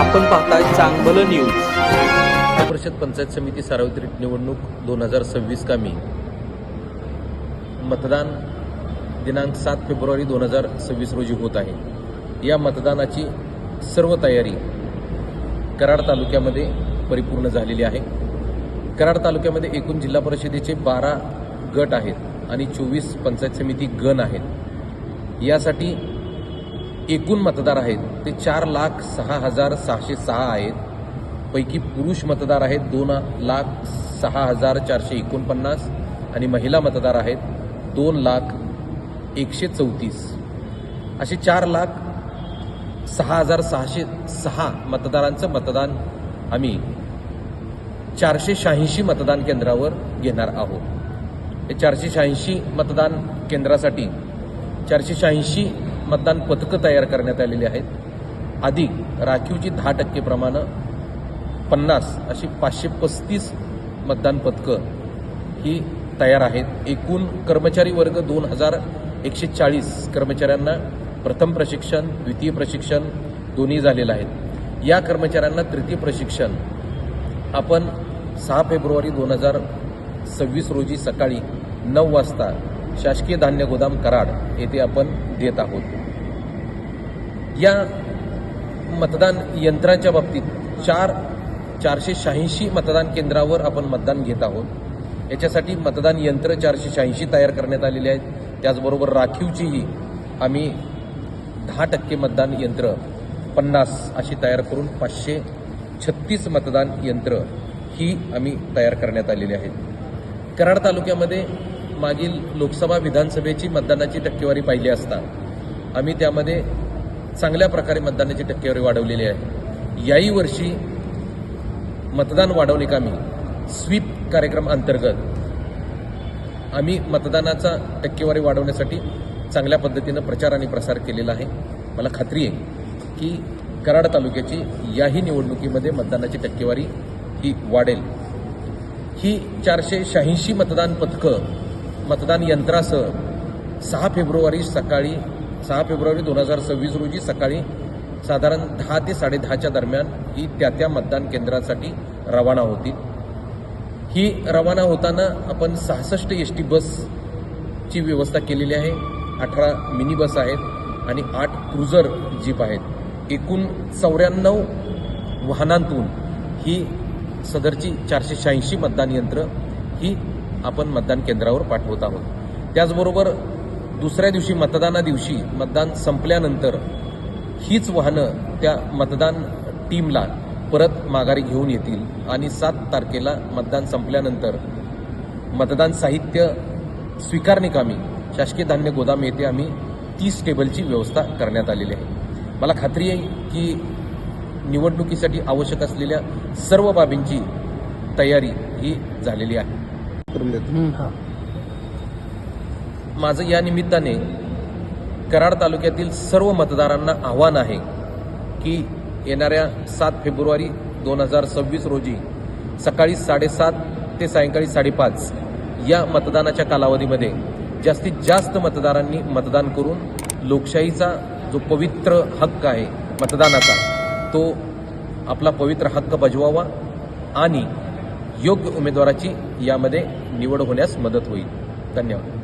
आपण पाहताय चांगलं न्यूज जिल्हा परिषद पंचायत समिती सार्वत्रिक निवडणूक दोन हजार सव्वीस कामी. मतदान दिनांक सात फेब्रुवारी दोन हजार सव्वीस रोजी होत आहे. या मतदानाची सर्व तयारी कराड तालुक्यामध्ये परिपूर्ण झालेली आहे. कराड तालुक्यामध्ये एकूण जिल्हा परिषदेचे बारा गट आहेत आणि चोवीस पंचायत समिती गण आहेत. यासाठी एकूण मतदार आहेत ते चार लाख सहा हजार सहाशे सहा आहेत. पैकी पुरुष मतदार आहेत दोन लाख सहा हजार चारशे एकोणपन्नास आणि महिला मतदार आहेत दोन लाख एकशे चौतीस. असे चार लाख सहा हजार सहाशे सहा मतदारांचं मतदान आम्ही चारशे शहाऐंशी मतदान केंद्रावर घेणार आहोत. हे चारशे शहाऐंशी मतदान केंद्रासाठी चारशे शहाऐंशी मतदान पथकं तयार करण्यात आलेली आहेत. अधिक राखीवची दहा टक्के प्रमाणं पन्नास अशी पाचशे पस्तीस मतदान पथकं ही तयार आहेत. एकूण कर्मचारी वर्ग दोन हजार एकशे चाळीस कर्मचाऱ्यांना प्रथम प्रशिक्षण द्वितीय प्रशिक्षण दोन्ही झालेलं आहेत या कर्मचाऱ्यांना तृतीय प्रशिक्षण आपण सहा फेब्रुवारी दोन हजार सव्वीस रोजी सकाळी नऊ वाजता शासकीय धान्य गोदाम कराड येथे आपण देत आहोत. या मतदान यंत्रांच्या बाबतीत चार चारशे शहाऐंशी मतदान केंद्रावर आपण मतदान घेत आहोत. याच्यासाठी मतदान यंत्र चारशे शहाऐंशी तयार करण्यात आलेली आहेत. त्याचबरोबर राखीवचीही आम्ही दहा टक्के मतदान यंत्र पन्नास अशी तयार करून पाचशे छत्तीस मतदान यंत्र ही आम्ही तयार करण्यात आलेली आहेत. कराड तालुक्यामध्ये मागील लोकसभा विधानसभेची मतदानाची टक्केवारी पाहिली असता आम्ही त्यामध्ये चांगल्या प्रकारे मतदानाची टक्केवारी वाढवलेली आहे. याही वर्षी मतदान वाढवणे स्वीप कार्यक्रम अंतर्गत आम्ही मतदानाचा टक्केवारी वाढवण्यासाठी चांगल्या पद्धतीनं प्रचार आणि प्रसार केलेला आहे. मला खात्री आहे की कराड तालुक्याची याही निवडणुकीमध्ये मतदानाची टक्केवारी ही वाढेल. ही चारशे शहाऐंशी मतदान पथकं मतदान यंत्रासह सहा फेब्रुवारी सकाळी सहा फेब्रुवारी दोन हजार सव्वीस रोजी सकाळी साधारण दहा ते साडेदहाच्या दरम्यान ही त्या त्या मतदान केंद्रासाठी रवाना होतील. ही रवाना होताना आपण सहासष्ट एस टी बसची व्यवस्था केलेली आहे. अठरा मिनी बस आहेत आणि आठ क्रुझर जीप आहेत. एकूण चौऱ्याण्णव वाहनांतून ही सदरची चारशे शहाऐंशी मतदान यंत्र ही आपण मतदान केंद्रावर पाठवत आहोत. त्याचबरोबर दुसऱ्या दिवशी मतदाना दिवशी मतदान संपल्यानंतर हीच वाहनं त्या मतदान टीमला परत माघारी घेऊन येतील. आणि सात तारखेला मतदान संपल्यानंतर मतदान साहित्य स्वीकारणे कामी शासकीय धान्य गोदाम येथे आम्ही तीस टेबलची व्यवस्था करण्यात आलेली आहे. मला खात्री आहे की निवडणुकीसाठी आवश्यक असलेल्या सर्व बाबींची तयारी ही झालेली आहे. माझं या निमित्ताने कराड तालुक्यातील सर्व मतदारांना आव्हान आहे की येणाऱ्या सात फेब्रुवारी दोन हजार सव्वीस रोजी सकाळी साडेसात ते सायंकाळी साडेपाच या मतदानाच्या कालावधीमध्ये जास्तीत जास्त मतदारांनी मतदान करून लोकशाहीचा जो पवित्र हक्क आहे मतदानाचा तो आपला पवित्र हक्क बजवावा आणि योग्य उमेदवाराची यामध्ये निवड होण्यास मदत होईल. धन्यवाद.